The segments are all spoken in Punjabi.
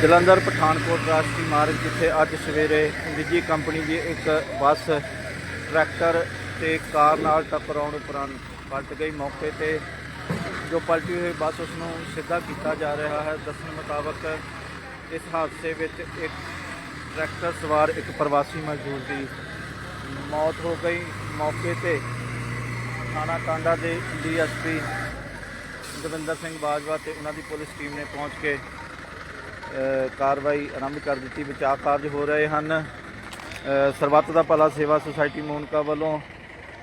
ਜਲੰਧਰ, ਪਠਾਨਕੋਟ ਰਾਸ਼ਟਰੀ ਮਾਰਗ ਜਿੱਥੇ ਅੱਜ ਸਵੇਰੇ ਨਿੱਜੀ ਕੰਪਨੀ ਦੀ ਇੱਕ ਬੱਸ ਟਰੈਕਟਰ ਤੇ ਕਾਰ ਨਾਲ ਟਕਰਾਉਣ ਉਪਰੰਤ ਪਲਟ ਗਈ ਮੌਕੇ ਤੇ। ਜੋ ਪਲਟੀ ਹੋਈ ਬੱਸ ਉਸ ਨੂੰ ਸਿੱਧਾ ਕੀਤਾ ਜਾ ਰਿਹਾ ਹੈ। ਦੱਸਣ ਮੁਤਾਬਕ ਇਸ ਹਾਦਸੇ ਵਿੱਚ ਇੱਕ ਟਰੈਕਟਰ ਸਵਾਰ ਇੱਕ ਪ੍ਰਵਾਸੀ ਮਜ਼ਦੂਰ ਦੀ ਮੌਤ ਹੋ ਗਈ। ਮੌਕੇ ਤੇ ਥਾਣਾ ਕਾਂਡਾ ਦੇ ਡੀਐਸਪੀ ਦਵਿੰਦਰ ਸਿੰਘ ਬਾਜਵਾ ਤੇ ਉਹਨਾਂ ਦੀ ਪੁਲਿਸ ਟੀਮ ਨੇ ਪਹੁੰਚ ਕੇ ਕਾਰਵਾਈ ਆਰੰਭ ਕਰ ਦਿੱਤੀ, ਬਚਾਅ ਕਾਰਜ ਹੋ ਰਹੇ ਹਨ। ਸਰਬੱਤ ਦਾ ਭਲਾ ਸੇਵਾ ਸੁਸਾਇਟੀ ਮੋਨਕਾ ਵੱਲੋਂ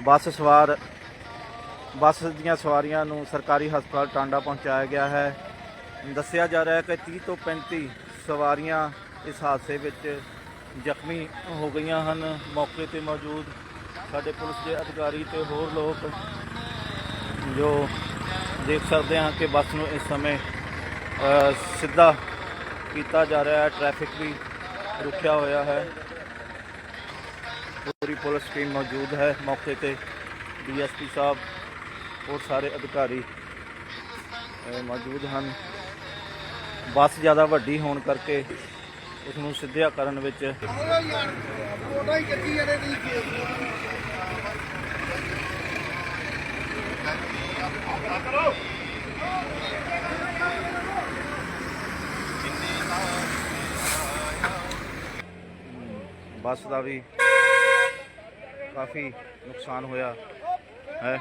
ਬੱਸ ਸਵਾਰ, ਬੱਸ ਦੀਆਂ ਸਵਾਰੀਆਂ ਨੂੰ ਸਰਕਾਰੀ ਹਸਪਤਾਲ ਟਾਂਡਾ ਪਹੁੰਚਾਇਆ ਗਿਆ ਹੈ। ਦੱਸਿਆ ਜਾ ਰਿਹਾ ਹੈ ਕਿ 30 ਤੋਂ 35 ਸਵਾਰੀਆਂ ਇਸ ਹਾਦਸੇ ਵਿੱਚ ਜ਼ਖਮੀ ਹੋ ਗਈਆਂ ਹਨ। ਮੌਕੇ ਤੇ ਮੌਜੂਦ ਸਾਡੇ ਪੁਲਿਸ ਦੇ ਅਧਿਕਾਰੀ ਤੇ ਹੋਰ ਲੋਕ ਜੋ ਦੇਖ ਸਕਦੇ ਹਾਂ ਕਿ ਬੱਸ ਨੂੰ ਇਸ ਸਮੇਂ ਸਿੱਧਾ ਕੀਤਾ ਜਾ ਰਿਹਾ ਹੈ। ਟ੍ਰੈਫਿਕ ਵੀ ਰੁਕਿਆ ਹੋਇਆ ਹੈ। ਪੂਰੀ ਪੁਲਿਸ ਟੀਮ ਮੌਜੂਦ ਹੈ। ਮੌਕੇ ਤੇ ਡੀਐਸਪੀ ਸਾਹਿਬ ਹੋਰ ਸਾਰੇ ਅਧਿਕਾਰੀ ਮੌਜੂਦ ਹਨ। ਬੱਸ ਜ਼ਿਆਦਾ ਵੱਡੀ ਹੋਣ ਕਰਕੇ ਉਸ ਨੂੰ ਸਿੱਧਿਆ ਕਰਨ ਵਿੱਚ ਬੱਸ ਦਾ ਵੀ ਕਾਫੀ ਨੁਕਸਾਨ ਹੋਇਆ ਹੈ।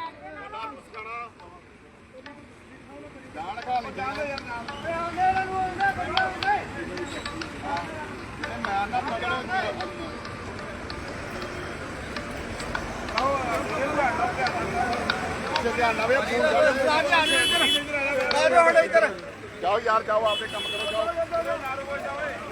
ਜਾਓ ਯਾਰ ਜਾਓ ਆਪਦੇ ਕੰਮ ਕਰੋ ਜਾਓ।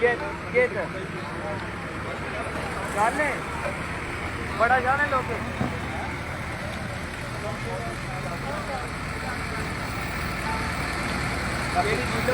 get get ਜਾਣੇ ਬੜਾ ਜਾਣੇ ਲੋਕ। ਕਿਹੜੀ ਚੀਜ਼